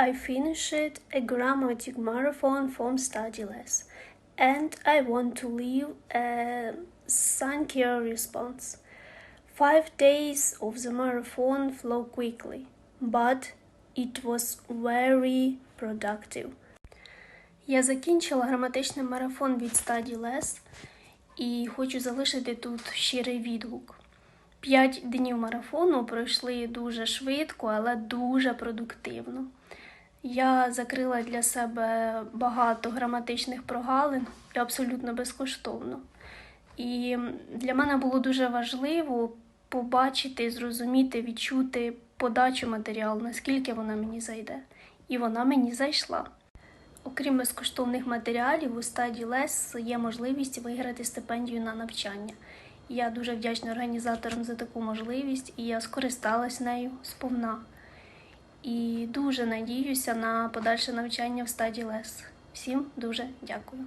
I finished a grammatic marathon from StudyLess, and I want to leave a thank you response. Five days of the marathon flow quickly, but it was very productive. Я закінчила граматичний марафон від StudyLess і хочу залишити тут щирий відгук. П'ять днів марафону пройшли дуже швидко, але дуже продуктивно. Я закрила для себе багато граматичних прогалин і абсолютно безкоштовно. І для мене було дуже важливо побачити, зрозуміти, відчути подачу матеріалу, наскільки вона мені зайде. І вона мені зайшла. Окрім безкоштовних матеріалів, у стаді ЛЕС є можливість виграти стипендію на навчання. Я дуже вдячна організаторам за таку можливість, і я скористалась нею сповна. І дуже надіюся на подальше навчання в стаді ЛЕС. Всім дуже дякую.